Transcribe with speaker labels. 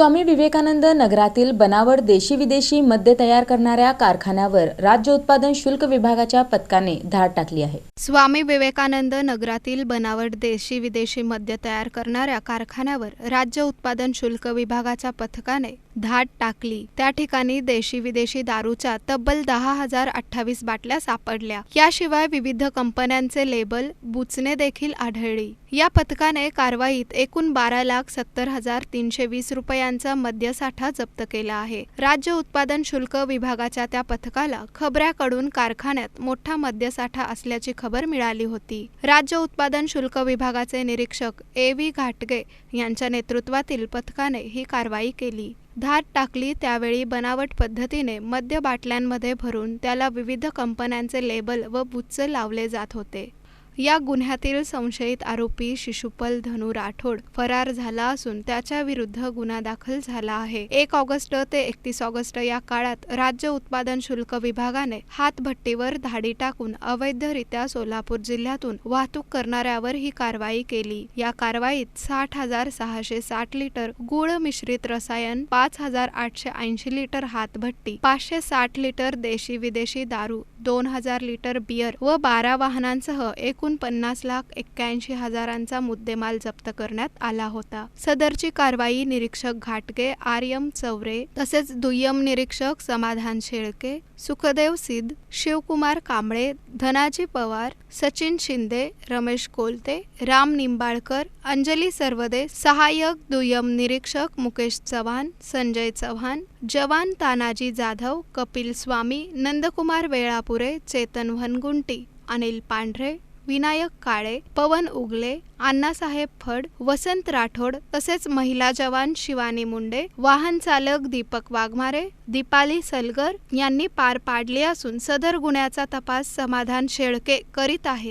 Speaker 1: स्वामी विवेकानंद नगरातील बनावट देशी विदेशी मद्य तयार करणाऱ्या कारखान्यावर राज्य उत्पादन शुल्क विभागाच्या पथकाने धाड टाकली आहे.
Speaker 2: स्वामी विवेकानंद नगरातील बनावट देशी विदेशी मद्य तयार करणाऱ्या कारखान्यावर राज्य उत्पादन शुल्क विभागाच्या पथकाने धाड टाकली. त्या ठिकाणी देशी विदेशी दारूच्या तब्बल दहा हजार अठ्ठावीस बाटल्या सापडल्या. याशिवाय विविध कंपन्यांचे लेबल बुचणे देखील आढळली. या पथकाने कारवाईत एकूण बारा लाख सत्तर हजार तीनशे वीस रुपयांचा मद्यसाठा जप्त केला आहे. राज्य उत्पादन शुल्क विभागाच्या त्या पथकाला खबऱ्याकडून कारखान्यात मोठा मद्यसाठा असल्याची खबर मिळाली होती. राज्य उत्पादन शुल्क विभागाचे निरीक्षक ए व्ही घाटगे यांच्या नेतृत्वातील पथकाने ही कारवाई केली. धार टाकली त्यावेळी बनावट पद्धतीने मद्य बाटल्यांमध्ये भरून त्याला विविध कंपन्यांचे लेबल व बुच्च लावले जात होते. या गुन्ह्यातील संशयित आरोपी शिशुपल धनु राठोड फरार झाला असून त्याच्या विरुद्ध गुन्हा दाखल झाला आहे. एक ऑगस्ट ते एकतीस ऑगस्ट या काळात राज्य उत्पादन शुल्क विभागाने हातभट्टीवर धाडी टाकून अवैधरित्या सोलापूर जिल्ह्यातून वाहतूक करणाऱ्यावर ही कारवाई केली. या कारवाईत साठ हजार सहाशे साठ लिटर गुळ मिश्रित रसायन पाच हजार आठशे ऐंशी लिटर हातभट्टी पाचशे साठ लिटर देशी विदेशी दारू दोन हजार लिटर बियर व बारा वाहनांसह एकूण पन्नास लाख एक्क्याऐंशी हजारांचा मुद्देमाल जप्त करण्यात आला होता. सदरची कारवाई निरीक्षक घाटगे आर्यम चौरे तसेच दुय्यम निरीक्षक समाधान शेळके सुखदेव सिद्ध शिवकुमार कांबळे धनाजी पवार सचिन शिंदे रमेश कोलते राम निंबाळकर अंजली सर्वदे सहाय्यक दुय्यम निरीक्षक मुकेश चव्हाण संजय चव्हाण जवान तानाजी जाधव कपिल स्वामी नंदकुमार वेळापुरे चेतन वनगुंटी अनिल पांढरे विनायक काळे पवन उगले अण्णासाहेब फड वसंत राठोड तसेच महिला जवान शिवानी मुंडे वाहन चालक दीपक वाघमारे दीपाली सलगर यांनी पार पाडली असून सदर गुन्ह्याचा तपास समाधान शेळके करीत आहे